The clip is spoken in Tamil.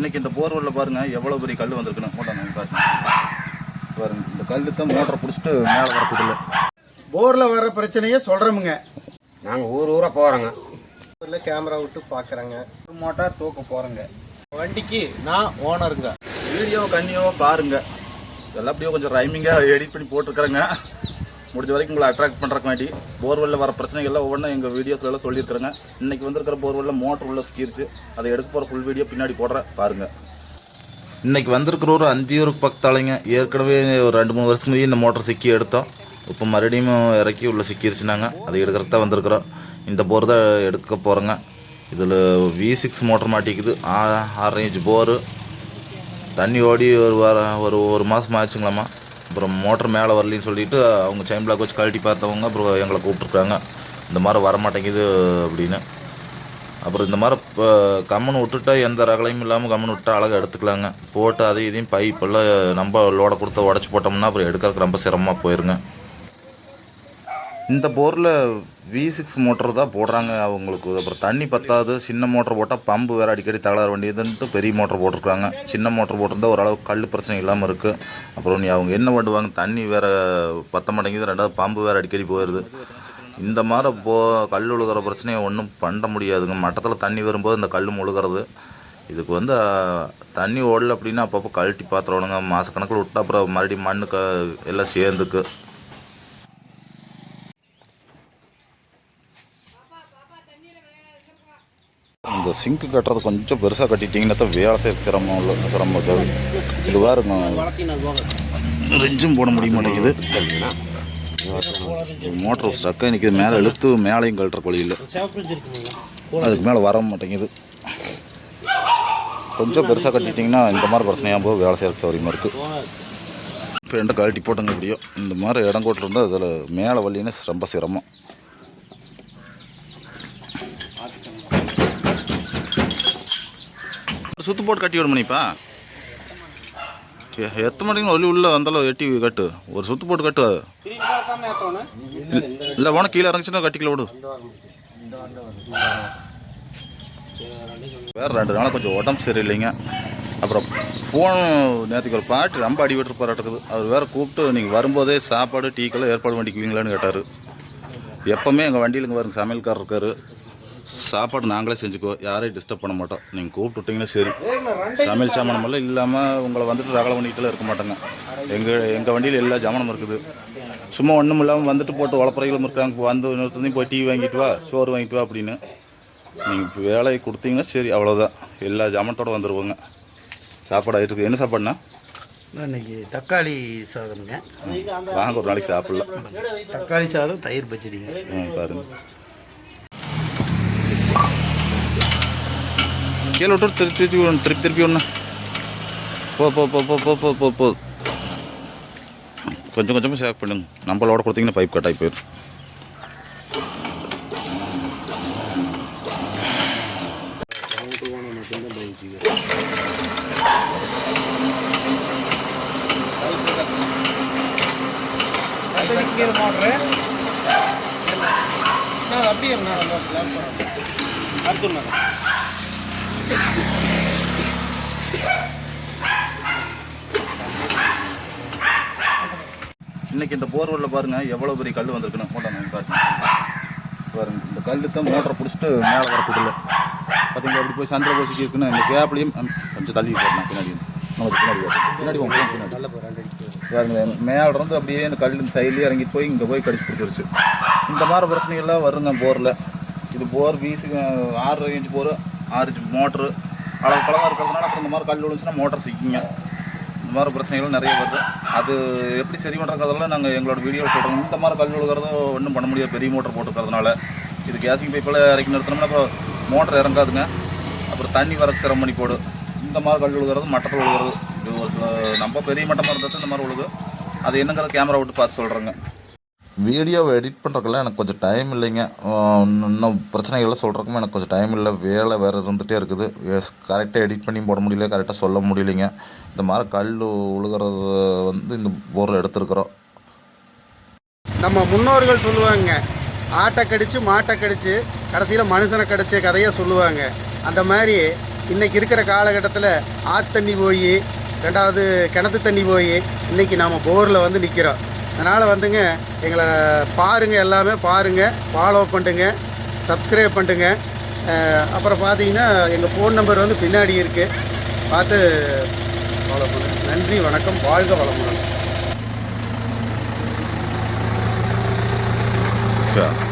இன்னைக்கு இந்த போர்வெல்ல பாருங்க எவ்வளோ பெரிய கல் வந்திருக்குன்னு. போட்டோ நான் காட்டுறேன். பாருங்க இந்த கல்லு தான் மோட்டரை பிடிச்சிட்டு மேலே வரக்கூடல போரில் வர பிரச்சனையே சொல்கிறோமுங்க நாங்கள் ஊர் ஊராக போகிறோங்க ஊரில் கேமரா விட்டு பார்க்குறேங்க மோட்டார் தூக்க போகிறோங்க வண்டிக்கு நான் ஓனருங்க வீடியோ கண்ணியோ பாருங்க. அப்படியே கொஞ்சம் ரைமிங்காக எடிட் பண்ணி போட்டிருக்கிறேங்க. முடிஞ்ச வரைக்கும் உங்களை அட்ராக்ட் பண்ணுறக்கு வேண்டி போர்வெல்ல வர பிரச்சனைகள்லாம் ஒவ்வொன்றும் எங்கள் வீடியோஸ்ல எல்லாம் சொல்லியிருக்கிறேங்க. இன்னைக்கு வந்திருக்கிற போர்வெல்ல மோட்டர் உள்ள சுற்றிருச்சு அதை எடுக்க போகிற ஃபுல் வீடியோ பின்னாடி போடுற பாருங்கள் இன்றைக்கி வந்திருக்கிற ஒரு அந்தியூருக்கு பக்கத்தாலைங்க ஏற்கனவே ஒரு ரெண்டு மூணு வருஷத்துக்கு முன்னாடி இந்த மோட்டர் சிக்கி எடுத்தோம். இப்போ மறுபடியும் இறக்கி உள்ள சிக்கிருச்சுனாங்க. அதை எடுக்கிறதுக்கு தான் வந்திருக்கிறோம். இந்த போர் தான் எடுக்க போகிறோங்க இதில் வி சிக்ஸ் மோட்டர் மாட்டிக்குது. ஆ- ஆறு இன்ச் போரு தண்ணி ஓடி ஒரு வாரம் ஒரு ஒரு மாதம் ஆச்சுங்களாம்மா. அப்புறம் மோட்டர் மேலே வரலன்னு சொல்லிட்டு அவங்க செயின் பிளாக் வச்சு கழட்டி பார்த்தவங்க அப்புறம் எங்களை கூப்பிட்ருக்காங்க இந்த மாதிரி வர மாட்டேங்குது அப்படின்னு. அப்புறம் இந்த மாதிரி இப்போ கம்மன் விட்டுட்டா எந்த ரகலையும் இல்லாமல் கம்மன் விட்டா அழகாக எடுத்துக்கலாங்க. போட்டு அதையும் இதையும் பைப்பெல்லாம் நம்ம லோடை கொடுத்து உடச்சி போட்டோம்னா அப்புறம் எடுக்கிறதுக்கு ரொம்ப சிரமமாக போயிருங்க. இந்த போரில் வி சிக்ஸ் மோட்டர் தான் போடுறாங்க அவங்களுக்கு. அப்புறம் தண்ணி பத்தாது. சின்ன மோட்டர் போட்டால் பம்பு வேறு அடிக்கடி தகராறு வேண்டியதுன்ட்டு பெரிய மோட்டர் போட்டிருக்காங்க. சின்ன மோட்டர் போட்டிருந்தா ஓரளவுக்கு கல் பிரச்சனை இல்லாமல் இருக்குது அப்புறம் நீ அவங்க என்ன பண்ணுவாங்க? தண்ணி வேறு பத்த மாட்டேங்குது. ரெண்டாவது பம்பு வேறு அடிக்கடி போயிடுது இந்த மாதிரி போ கல் உழுகிற பிரச்சனையை ஒன்றும் பண்ண முடியாதுங்க. மட்டத்தில் தண்ணி வரும்போது இந்த கல் முழுகிறது. இதுக்கு வந்து தண்ணி ஓடல அப்படின்னா அப்பப்போ கழட்டி பார்த்துருவானுங்க மாதக்கணக்கில் விட்டா அப்புறம் மறுபடியும் மண்ணு க எல்லாம் சேர்ந்துக்கு. இந்த சிங்க்கு கட்டுறது கொஞ்சம் பெருசாக கட்டிட்டீங்கன்னா தான் வேலை செய்ய சிரமம் இல்லை சிரமம் இருக்காது. இதுவாக இருக்கும். ரெஞ்சும் போட முடிய மாட்டேங்குது. மோட்டர் ஸ்டக்காக நிற்கிது மேலே இழுத்து மேலேயும் கழட்டுற வழியில் அதுக்கு மேலே வர மாட்டேங்குது. கொஞ்சம் பெருசாக கட்டிட்டிங்கன்னா இந்த மாதிரி பிரச்சனையாக போது வேலை செய்யறதுக்கு சௌரியமாக இருக்குது இப்போ ரெண்டு கழட்டி போட்டுங்க இப்படியோ. இந்த மாதிரி இடம் இருந்தால் அதில் மேலே வழின்னா ரொம்ப சிரமம். சுத்து போட்டு கட்டி விட மணிப்பா எத்தனை மணிக்கு ஒலி உள்ள வந்தாலும் எட்டி கட்டு. ஒரு சுத்து போட்டு கட்டு இல்லை உனக்கு கீழே இறங்கிச்சுன்னா கட்டிக்கல விடு. வேறு ரெண்டு நாளாக கொஞ்சம் உடம்பு சரியில்லைங்க. அப்புறம் ஃபோன் நேற்றுக்கு ஒரு பாட்டு ரொம்ப அடிபட்டு போராட்டக்குது அவர் வேறு கூப்பிட்டு நீங்கள் வரும்போதே சாப்பாடு டீக்கெல்லாம் ஏற்பாடு பண்ணிக்குவீங்களான்னு கேட்டார். எப்போவுமே எங்கள் வண்டியில் இங்கே வருங்க சமையல்காரர் இருக்கார். சாப்பாடு நாங்களே செஞ்சுக்கோ யாரையும் டிஸ்டர்ப் பண்ண மாட்டோம். நீங்கள் கூப்பிட்டு விட்டீங்கன்னா சரி சமையல் சாமானமெல்லாம் இல்லாமல் உங்களை வந்துட்டு ரகலை பண்ணிக்கிட்டுலாம் இருக்க மாட்டோங்க. எங்கள் எங்கள் வண்டியில் எல்லா ஜாமானும் இருக்குது. சும்மா ஒன்றும் இல்லாமல் வந்துட்டு போட்டு உழப்பறைகளும் இருக்காங்க. வந்து இன்னொருத்தையும் போய் டீ வாங்கிட்டு வா சோறு வாங்கிட்டு வா அப்படின்னு. நீங்கள் இப்போ வேலையை கொடுத்தீங்கன்னா சரி அவ்வளோதான் எல்லா ஜாமானத்தோடு வந்துடுவோங்க சாப்பாடு ஆகிட்டு இருக்கு. என்ன சாப்பாடுண்ணா? இன்னைக்கு தக்காளி சாதம்ங்க. வாங்க ஒரு நாளைக்கு சாப்பிடலாம். தக்காளி சாதம் தயிர் பச்சடிங்க. ம் பாருங்க. கீழே விட்டு திருப்பி திருப்பி ஒன்று திருப்பி திருப்பி ஒன்று போ போ போ போ போ போ போ போ. கொஞ்சம் கொஞ்சமாக சேவ் பண்ணுங்க. நம்மளோட கொடுத்தீங்கன்னா பைப் கட் ஆகி அடுத்து இன்னைக்கு இந்த போர்வெல்ல பாருங்க எவ்வளோ பெரிய கல் வந்திருக்குன்னு. போட்டோ நான் காட்டுறேன். பாருங்க இந்த கல்லு தான் மோட்டரை பிடிச்சிட்டு மேலே வரக்கூடல பார்த்தீங்களா அப்படி போய் சந்திர போசிக்கு இருக்குன்னு இந்த கேப்லையும் கொஞ்சம் தள்ளி போடணும் பின்னாடி. நமக்கு பின்னாடி. பின்னாடி பாருங்க மேலே இருந்து அப்படியே இந்த கல் சைட்லேயே இறங்கிட்டு போய் இங்கே போய் கடிச்சு பிடிச்சிருச்சு. இந்த மாதிரி பிரச்சனைகள்லாம் வருங்க போரில். இது போர் வீசு ஆறு இன்ச் போர். ஆறு மோட்ரு. அளவு குளமாக இருக்கிறதுனால அப்புறம் இந்த மாதிரி கல் விழுந்துச்சுன்னா மோட்டர் சிக்கிங்க. இந்த மாதிரி பிரச்சனைகள் நிறைய வருது. அது எப்படி சரி பண்ணுறதுக்கெல்லாம் நாங்கள் எங்களோட வீடியோவில் சொல்கிறோம் இந்த மாதிரி கல் விழுகிறதும் ஒன்றும் பண்ண முடியாது. பெரிய மோட்டர் போட்டுக்கிறதுனால. இது கேசிங் பைப்பில் இறக்கி நிறுத்தினோம்னா அப்புறம் மோட்டர் இறங்காதுங்க. அப்புறம் தண்ணி வரக்கு சிரமம் பண்ணி போடு. இந்த மாதிரி கல் விழுகிறது மட்டத்தில் விழுகிறது. இது ஒரு சில நம்ம பெரிய மட்டமாக இருந்தது இந்த மாதிரி விழுது. அது என்னங்கிறத கேமரா விட்டு பார்த்து சொல்கிறேங்க வீடியோவை எடிட் பண்ணுறதுக்கெல்லாம் எனக்கு கொஞ்சம் டைம் இல்லைங்க. இன்னும் பிரச்சனைகளை சொல்கிறக்குமே எனக்கு கொஞ்சம் டைம் இல்லை. வேலை வேறு இருந்துகிட்டே இருக்குது. கரெக்டாக எடிட் பண்ணி போட முடியல கரெக்டாக சொல்ல முடியலைங்க. இந்த மாதிரி கல் உழுகிறது வந்து இந்த பொருள் எடுத்துருக்குறோம். நம்ம முன்னோர்கள் சொல்லுவாங்க ஆட்டை கடிச்சு மாட்டை கடிச்சு கடைசியில் மனுஷனை கடிச்ச கதையை சொல்லுவாங்க. அந்த மாதிரி இன்றைக்கி இருக்கிற காலகட்டத்தில் ஆத்தண்ணி போய் ரெண்டாவது கிணத்து தண்ணி போய் இன்றைக்கி நாம் போரில் வந்து நிற்கிறோம் அதனால் வந்துங்க எங்களை பாருங்கள் எல்லாமே பாருங்கள் ஃபாலோ பண்ணுங்க சப்ஸ்கிரைப் பண்ணுங்க அப்புறம் பார்த்தீங்கன்னா எங்கள் ஃபோன் நம்பர் வந்து பின்னாடி இருக்குது பார்த்து ஃபாலோ பண்ணுங்கள் நன்றி வணக்கம் வாழ்க வளமுடன். சரி